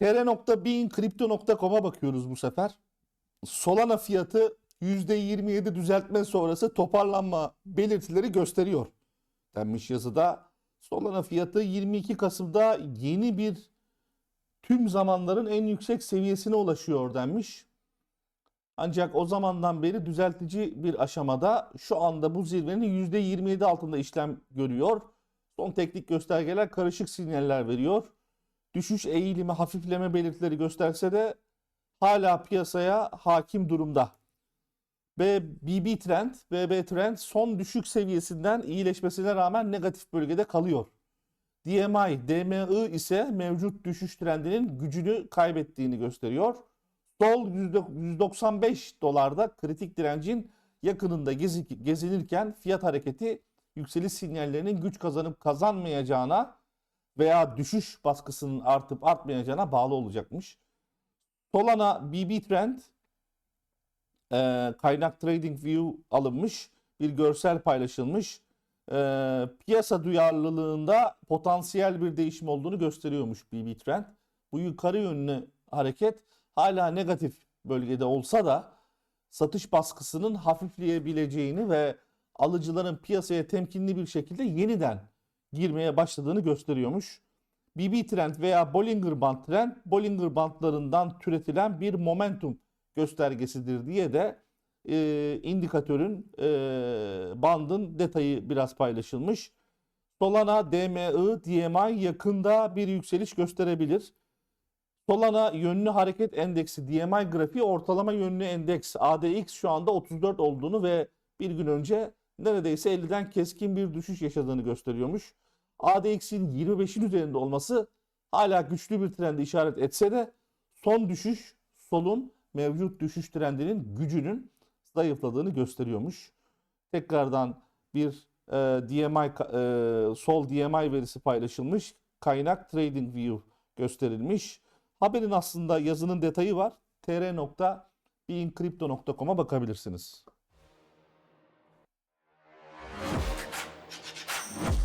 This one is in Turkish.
tr.beankripto.com'a bakıyoruz bu sefer. Solana fiyatı %27 düzeltme sonrası toparlanma belirtileri gösteriyor denmiş yazıda. Solana fiyatı 22 Kasım'da yeni bir tüm zamanların en yüksek seviyesine ulaşıyor denmiş. Ancak o zamandan beri düzeltici bir aşamada şu anda bu zirvenin %27 altında işlem görüyor. Son teknik göstergeler karışık sinyaller veriyor. Düşüş eğilimi hafifleme belirtileri gösterse de hala piyasaya hakim durumda. Ve BB trend, BB trend son düşük seviyesinden iyileşmesine rağmen negatif bölgede kalıyor. DMI, DMI ise mevcut düşüş trendinin gücünü kaybettiğini gösteriyor. Sol %195 dolarda kritik direncin yakınında gezi- gezinirken fiyat hareketi yükseliş sinyallerinin güç kazanıp kazanmayacağına veya düşüş baskısının artıp artmayacağına bağlı olacakmış. Solana BB Trend e, kaynak TradingView alınmış. Bir görsel paylaşılmış. E, piyasa duyarlılığında potansiyel bir değişim olduğunu gösteriyormuş BB Trend. Bu yukarı yönlü hareket hala negatif bölgede olsa da satış baskısının hafifleyebileceğini ve alıcıların piyasaya temkinli bir şekilde yeniden girmeye başladığını gösteriyormuş. BB trend veya Bollinger Band trend Bollinger bandlarından türetilen bir momentum göstergesidir diye de e, indikatörün e, bandın detayı biraz paylaşılmış. Solana DMI, DMI yakında bir yükseliş gösterebilir. Solana yönlü hareket endeksi DMI grafiği ortalama yönlü endeks ADX şu anda 34 olduğunu ve bir gün önce neredeyse 50'den keskin bir düşüş yaşadığını gösteriyormuş. ADX'in 25'in üzerinde olması hala güçlü bir trendi işaret etse de son düşüş solun mevcut düşüş trendinin gücünün zayıfladığını gösteriyormuş. Tekrardan bir e, DMI e, sol DMI verisi paylaşılmış. Kaynak TradingView gösterilmiş. Haberin aslında yazının detayı var. tr.beancrypto.com'a bakabilirsiniz.